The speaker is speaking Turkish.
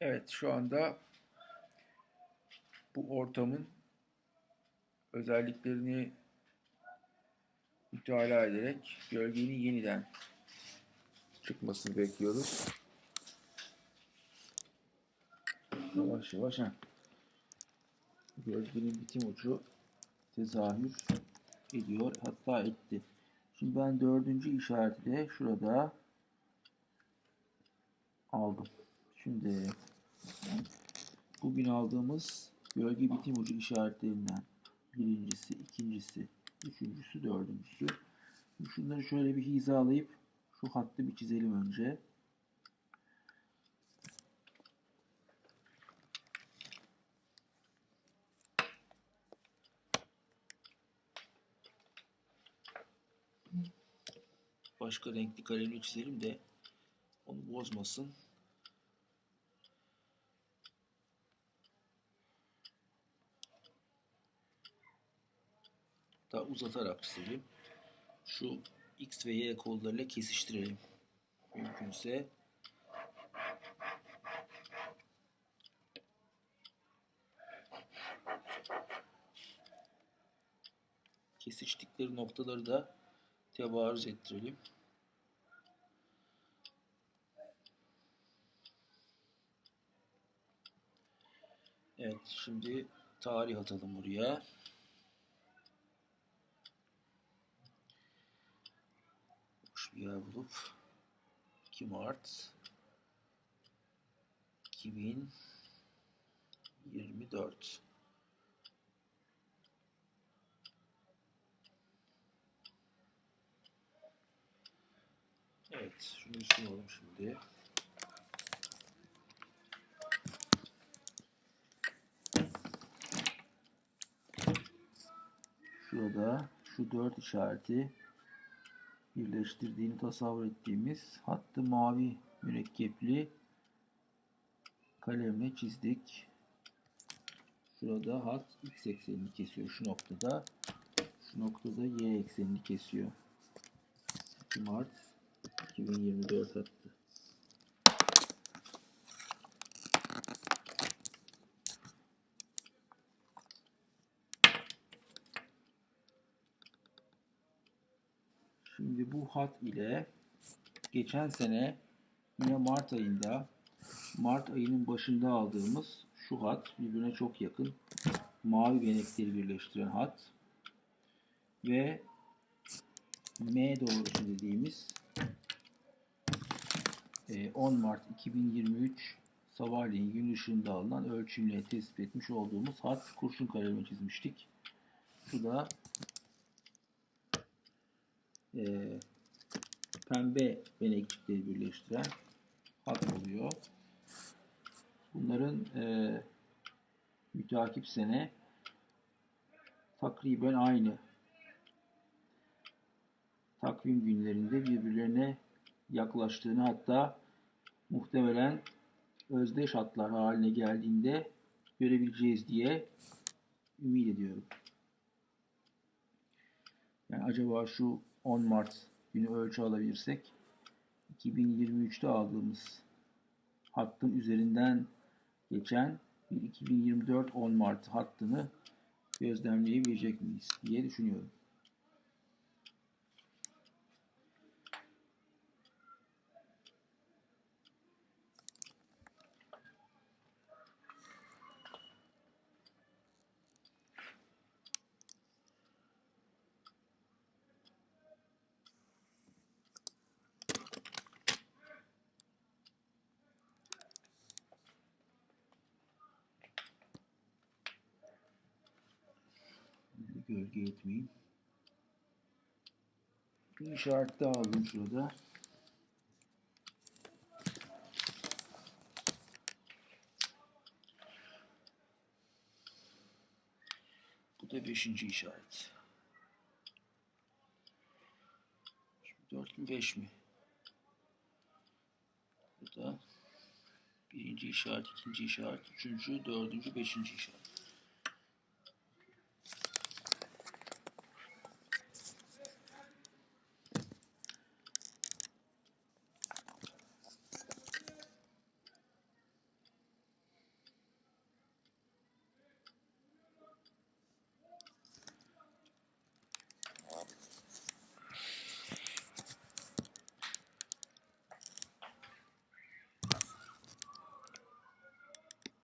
Evet şu anda bu ortamın özelliklerini mütalaa ederek gölgenin yeniden çıkmasını bekliyoruz. Yavaş yavaş ha. Gölgenin bitim ucu tezahür ediyor. Hatta etti. Şimdi ben dördüncü işareti de şurada aldım. Şimdi bugün aldığımız gölge bitim ucu işaretlerinden birincisi, ikincisi, üçüncüsü, dördüncüsü. Şunları şöyle bir hizalayıp şu hattı bir çizelim önce. Başka renkli kalemle çizelim de onu bozmasın. Daha uzatarak çizelim. Şu X ve Y kollarıyla kesiştirelim. Mümkünse. Kesiştikleri noktaları da tebarüz ettirelim. Evet, şimdi tarih atalım buraya. Bir yer bulup 2 Mart 2024 Evet, şunu üstüne alalım şimdi. Şurada şu dört işareti birleştirdiğini tasavvur ettiğimiz hattı mavi mürekkepli kalemle çizdik. Şurada hat x eksenini kesiyor şu noktada. Şu noktada y eksenini kesiyor. 2 Mart 2024 hattı. Şimdi bu hat ile geçen sene yine Mart ayında Mart ayının başında aldığımız şu hat birbirine çok yakın mavi benekleri birleştiren hat ve M doğrusu dediğimiz e, 10 Mart 2023 sabahleyin gün ışığında alınan ölçümle tespit etmiş olduğumuz hat kurşun kalemi çizmiştik. Şu da e, pembe benekçikleri birleştiren hat oluyor. Bunların e, müteakip sene takriben aynı takvim günlerinde birbirlerine yaklaştığını hatta muhtemelen özdeş hatlar haline geldiğinde görebileceğiz diye ümit ediyorum. Yani acaba şu 10 Mart günü ölçü alabilirsek 2023'te aldığımız hattın üzerinden geçen bir 2024 10 Mart hattını gözlemleyebilecek miyiz diye düşünüyorum. Gölge etmeyeyim. Bir işaret daha aldım şurada. Bu da beşinci işaret. Şimdi dört mü beş mi? Bu da birinci işaret, ikinci işaret, üçüncü, dördüncü, beşinci işaret.